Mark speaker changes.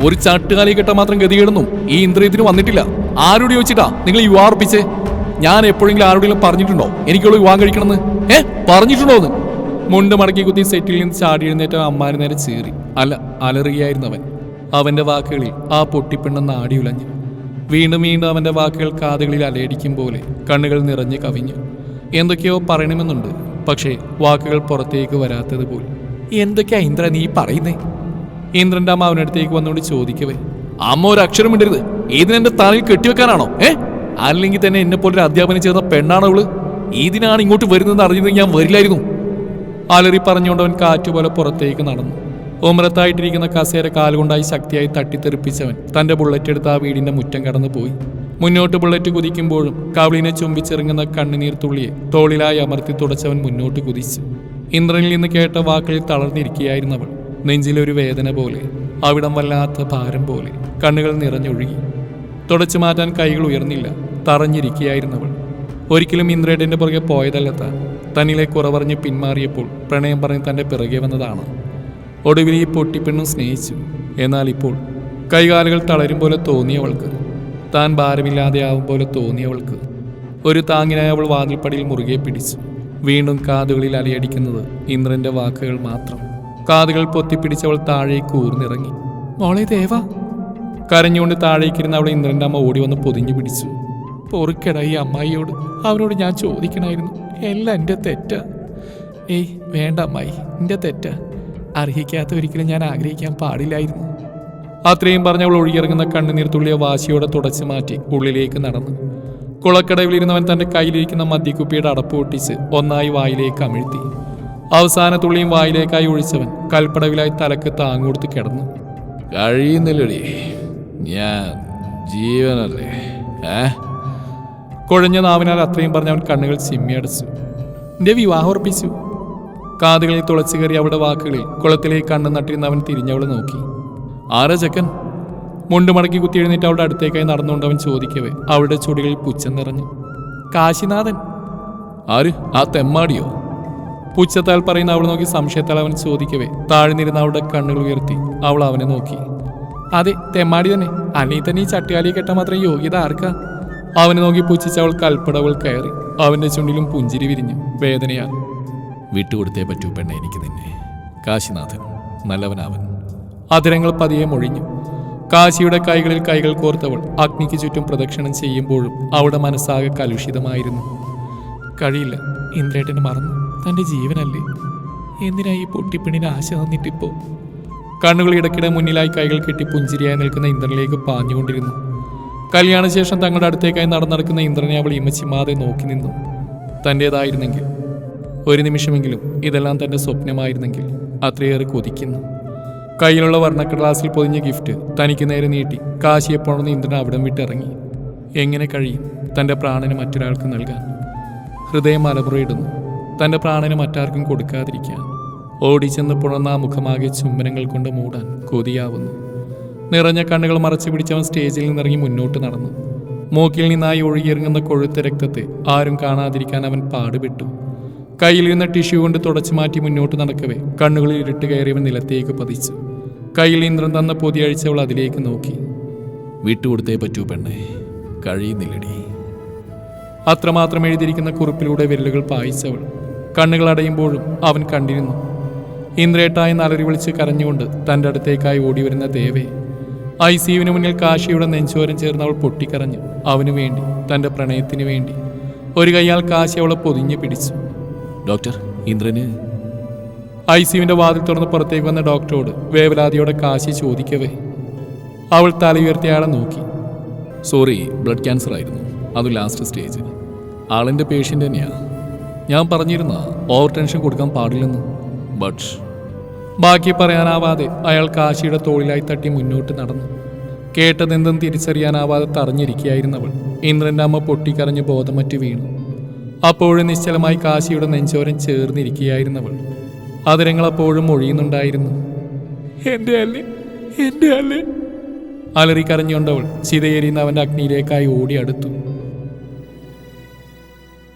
Speaker 1: ഒരു ചട്ടുകാലി കെട്ട മാത്രം ഗതികേടുന്നു ഈ ഇന്ദ്രിയത്തിന് വന്നിട്ടില്ല. ആരോട് ചോദിച്ചിട്ടാ നിങ്ങൾ യുവാ ഉറപ്പിച്ചേ ഞാൻ എപ്പോഴെങ്കിലും ആരോടെങ്കിലും പറഞ്ഞിട്ടുണ്ടോ? എനിക്കുള്ള വിവാഹം കഴിക്കണമെന്ന്? ഏ? പറഞ്ഞിട്ടുണ്ടോ എന്ന്? മുണ്ട് മടക്കി കുത്തി സെറ്റിൽ നിന്ന് ചാടി എഴുന്നേറ്റ അമ്മാര് നേരെ ചീറി. അല്ല അലറുകയായിരുന്നു അവൻ അവന്റെ വാക്കുകളിൽ ആ പൊട്ടിപ്പെണ്ണ നാടി ഉലഞ്ഞു. വീണ്ടും വീണ്ടും അവന്റെ വാക്കുകൾ കാതുകളിൽ അലയടിക്കും പോലെ കണ്ണുകൾ നിറഞ്ഞ് കവിഞ്ഞു. എന്തൊക്കെയോ പറയണമെന്നുണ്ട്. പക്ഷേ വാക്കുകൾ പുറത്തേക്ക് വരാത്തത് പോലും എന്തൊക്കെയാ ഇന്ദ്ര നീ പറയുന്നേ? ഇന്ദ്രന്റെ അമ്മ അവനടുത്തേക്ക് വന്നുകൊണ്ട് ചോദിക്കവേ അമ്മ ഒരു അക്ഷരം ഇടരുത് ഇതിനെന്റെ തലയിൽ കെട്ടിവെക്കാനാണോ? ഏ? അല്ലെങ്കിൽ തന്നെ എന്നെ പോലെ ഒരു അധ്യാപനം ചേർന്ന പെണ്ണാണ് അവൾ ഇതിനാണ് ഇങ്ങോട്ട് വരുന്നതെന്ന് അറിഞ്ഞത് ഞാൻ വരില്ലായിരുന്നു. അലറി പറഞ്ഞുകൊണ്ട് അവൻ കാറ്റുപോലെ പുറത്തേക്ക് നടന്നു. ഉമരത്തായിട്ടിരിക്കുന്ന കസേര കാലുകൊണ്ടായി ശക്തിയായി തട്ടിത്തെറിപ്പിച്ചവൻ തന്റെ ബുള്ളറ്റ് എടുത്ത് ആ വീടിന്റെ മുറ്റം കടന്നു പോയി മുന്നോട്ട് ബുള്ളറ്റ് കുതിക്കുമ്പോഴും കവിളിനെ ചുംബിച്ചിറങ്ങുന്ന കണ്ണുനീർ തുള്ളിയെ തോളിലായി അമർത്തി തുടച്ചവൻ മുന്നോട്ട് കുതിച്ചു. ഇന്ദ്രനിൽ നിന്ന് കേട്ട വാക്കുകളിൽ തളർന്നിരിക്കുകയായിരുന്നവൾ നെഞ്ചിലൊരു വേദന പോലെ അവിടം വല്ലാത്ത ഭാരം പോലെ കണ്ണുകൾ നിറഞ്ഞൊഴുകി. തുടച്ചു മാറ്റാൻ കൈകൾ ഉയർന്നില്ല തറഞ്ഞിരിക്കുകയായിരുന്നവൾ ഒരിക്കലും ഇന്ദ്രേടന്റെ പുറകെ പോയതല്ല താൻ തന്നിലെ കുറവറിഞ്ഞ് പിന്മാറിയപ്പോൾ പ്രണയം പറഞ്ഞ് തന്റെ പിറകെ വന്നതാണ്. ഒടുവിൽ ഈ പൊട്ടിപ്പെണ്ണും സ്നേഹിച്ചു. എന്നാൽ ഇപ്പോൾ കൈകാലുകൾ തളരും പോലെ തോന്നിയവൾക്ക് താൻ ഭാരമില്ലാതെയാവും പോലെ തോന്നിയവൾക്ക് ഒരു താങ്ങിനായി അവൾ വാതിൽപ്പടിയിൽ മുറുകെ പിടിച്ചു. വീണ്ടും കാതുകളിൽ അലയടിക്കുന്നത് ഇന്ദ്രന്റെ വാക്കുകൾ മാത്രം. കാതുകൾ പൊത്തിപ്പിടിച്ചവൾ താഴേക്ക് ഊർന്നിറങ്ങി. മോളെ ദേവ. കരഞ്ഞുകൊണ്ട് താഴേക്കിരുന്ന് അവളെ ഇന്ദ്രന്റെ അമ്മ ഓടി വന്ന് പൊതിഞ്ഞു പിടിച്ചു. പൊറുക്കട ഈ അമ്മായിയോട്. അവരോട് ഞാൻ ചോദിക്കണമായിരുന്നു എല്ലാം എന്റെ തെറ്റാ. ഏയ് വേണ്ട അമ്മായി. എന്റെ തെറ്റാ. അർഹിക്കാത്ത ഒരിക്കലും ഞാൻ ആഗ്രഹിക്കാൻ പാടില്ലായിരുന്നു. അത്രയും പറഞ്ഞ അവൾ ഒഴുകിയിറങ്ങുന്ന കണ്ണുനീർ തുള്ളിയ വാശിയോടെ തുടച്ചു മാറ്റി ഉള്ളിലേക്ക് നടന്നു. കുളക്കടവിലിരുന്നവൻ തന്റെ കയ്യിലിരിക്കുന്ന മദ്യക്കുപ്പിയുടെ അടപ്പ് പൊട്ടിച്ച് ഒന്നായി വായിലേക്ക് അമിഴ്ത്തി. അവസാന തുള്ളിയും വായിലേക്കായി ഒഴിച്ചവൻ കൽപ്പടവിലായി തലക്ക് താങ്ങുകൊടുത്ത് കിടന്നു. കഴിയുന്നില്ലടി. ഞാൻ ജീവനല്ലേ? ഏ? കുഴഞ്ഞ നാവിനാൽ അത്രയും പറഞ്ഞ് അവൻ കണ്ണുകൾ ചിമ്മിയടച്ചു എന്റെ വിവാഹം ഉറപ്പിച്ചു. കാതുകളിൽ തുളച്ചു കയറി അവളുടെ വാക്കുകളിൽ കുളത്തിലേക്ക് കണ്ണു നട്ടിരുന്ന അവൻ തിരിഞ്ഞവളെ നോക്കി. ആരാ ചെക്കൻ? മുണ്ട് മടക്കി കുത്തി എഴുന്നേറ്റ് അവളുടെ അടുത്തേക്കായി നടന്നുകൊണ്ട് അവൻ ചോദിക്കവേ. അവളുടെ ചുടികളിൽ പുച്ഛം നിറഞ്ഞു. കാശിനാഥൻ. ആര്? ആ തെമ്മാടിയോ? പുച്ഛത്താൽ പറയുന്ന അവൾ നോക്കി സംശയത്താൽ അവൻ ചോദിക്കവേ. താഴ്ന്നിരുന്ന അവളുടെ കണ്ണുകൾ ഉയർത്തി. അവൾ അവനെ നോക്കി. അതെ തെമ്മാടി തന്നെ. അല്ലെങ്കിൽ തന്നെ ഈ ചട്ടിയാലി കെട്ടാൻ മാത്രം യോഗ്യത ആർക്കാ? അവനെ നോക്കി പുച്ഛിച്ച് അവൾ കൽപ്പടവൾ കയറി. അവന്റെ ചുണ്ടിലും പുഞ്ചിരി വിരിഞ്ഞു വേദനയാൽ. വിട്ടുകൊടുത്തേ പറ്റൂ പെണ്ണ എനിക്ക് നിന്നെ. കാശിനാഥൻ നല്ലവനാവൻ. അതിരങ്ങൾ പതിയെ മൊഴിഞ്ഞു. കാശിയുടെ കൈകളിൽ കൈകൾ കോർത്തവൾ അഗ്നിക്ക് ചുറ്റും പ്രദക്ഷിണം ചെയ്യുമ്പോഴും അവളുടെ മനസ്സാകെ കലുഷിതമായിരുന്നു. കഴിയില്ല ഇന്ദ്രേട്ടന് മറന്നു. തന്റെ ജീവനല്ലേ? എന്തിനാ ഈ പൊട്ടിപ്പെണ്ണിന് ആശ തന്നിട്ടിപ്പോ? കണ്ണുകൾ ഇടയ്ക്കിടെ മുന്നിലായി കൈകൾ കെട്ടി പുഞ്ചിരിയായി നിൽക്കുന്ന ഇന്ദ്രനിലേക്ക് പാഞ്ഞുകൊണ്ടിരുന്നു. കല്യാണശേഷം തങ്ങളുടെ അടുത്തേക്കായി നടന്നടക്കുന്ന ഇന്ദ്രനെ അവൾ ഇമച്ചിമാതെ നോക്കി നിന്നു. തന്റേതായിരുന്നെങ്കിൽ. ഒരു നിമിഷമെങ്കിലും ഇതെല്ലാം തന്റെ സ്വപ്നമായിരുന്നെങ്കിൽ അത്രയേറെ കൊതിക്കുന്നു. കയ്യിലുള്ള വർണക്കടലാസിൽ പൊതിഞ്ഞ ഗിഫ്റ്റ് തനിക്ക് നേരെ നീട്ടി കാശിയെപ്പോഴൊന്ന് ഇന്ദ്രൻ അവിടം വിട്ടിറങ്ങി. എങ്ങനെ കഴിയും തന്റെ പ്രാണന് മറ്റൊരാൾക്ക് നൽകാൻ? ഹൃദയം മലമുറയിടുന്നു. തന്റെ പ്രാണന് മറ്റാർക്കും കൊടുക്കാതിരിക്കാൻ. ഓടിച്ചെന്ന് പുണർന്ന ആ മുഖമാകെ ചുംബനങ്ങൾ കൊണ്ട് മൂടാൻ കൊതിയാവുന്നു. നിറഞ്ഞ കണ്ണുകൾ മറച്ചു പിടിച്ചവൻ സ്റ്റേജിൽ നിന്നിറങ്ങി മുന്നോട്ട് നടന്നു. മൂക്കിൽ നിന്നായി ഒഴുകിയിറങ്ങുന്ന കൊഴുത്ത രക്തത്തെ ആരും കാണാതിരിക്കാൻ അവൻ പാടുപെട്ടു. കയ്യിലിരുന്ന ടിഷ്യൂ കൊണ്ട് തുടച്ചു മാറ്റി മുന്നോട്ട് നടക്കവേ കണ്ണുകളിൽ ഇരുട്ട് കയറിയവൻ നിലത്തേക്ക് പതിച്ചു. കയ്യിൽ ഇന്ദ്രൻ തന്ന പൊതിയഴിച്ചവൾ അതിലേക്ക് നോക്കി. വിട്ടുകൊടുത്തേ പറ്റൂ പെണ്ണെ കഴിയുന്നില്ലടി. അത്രമാത്രം എഴുതിയിരിക്കുന്ന കുറിപ്പിലൂടെ വിരലുകൾ പായിച്ചവൾ കണ്ണുകൾ അടയുമ്പോഴും അവൻ കണ്ടിരുന്നു. ഇന്ദ്രേട്ടായി നലറി വിളിച്ച് കരഞ്ഞുകൊണ്ട് തന്റെ അടുത്തേക്കായി ഓടി വരുന്ന ദേവേ ഐ സിയുവിന് മുന്നിൽ കാശിയുടെ നെഞ്ചോരം ചേർന്ന് അവൾ പൊട്ടിക്കരഞ്ഞു. അവനു വേണ്ടി തന്റെ പ്രണയത്തിന് വേണ്ടി ഒരു കൈയാൽ കാശി അവളെ പൊതിഞ്ഞു പിടിച്ചു. ഡോക്ടർ ഇന്ദ്രന് ഐ സിയുവിന്റെ വാതിൽ തുറന്ന് പുറത്തേക്ക് വന്ന ഡോക്ടറോട് വേവലാതിയോടെ കാശി ചോദിക്കവേ. അവൾ തലയുയർത്തി അയാളെ നോക്കി. സോറി ബ്ലഡ് ക്യാൻസർ ആയിരുന്നു അത് ലാസ്റ്റ് സ്റ്റേജ് ആളിന്റെ പേഷ്യന്റ് തന്നെയാ. ഞാൻ പറഞ്ഞിരുന്ന ഓവർ ടെൻഷൻ കൊടുക്കാൻ പാടില്ലെന്ന്. ബട്ട് ബാക്കി പറയാനാവാതെ അയാൾ കാശിയുടെ തോളിലായി തട്ടി മുന്നോട്ട് നടന്നു. കേട്ടതെന്തും തിരിച്ചറിയാനാവാതെ തറഞ്ഞിരിക്കുകയായിരുന്നവൾ ഇന്ദ്രന്റെ അമ്മ പൊട്ടിക്കരഞ്ഞ് ബോധമറ്റ് വീണു. അപ്പോഴും നിശ്ചലമായി കാശിയുടെ നെഞ്ചോരം ചേർന്നിരിക്കുകയായിരുന്നവൾ. അതിരങ്ങൾ അപ്പോഴും ഒഴിയുന്നുണ്ടായിരുന്നു. എന്റെ അല്ലേ എന്റെ അല്ലേ? അലറി കരഞ്ഞുകൊണ്ടവൾ ചിതയേറിയുന്ന അവന്റെ അഗ്നിയിലേക്കായി ഓടി അടുത്തു.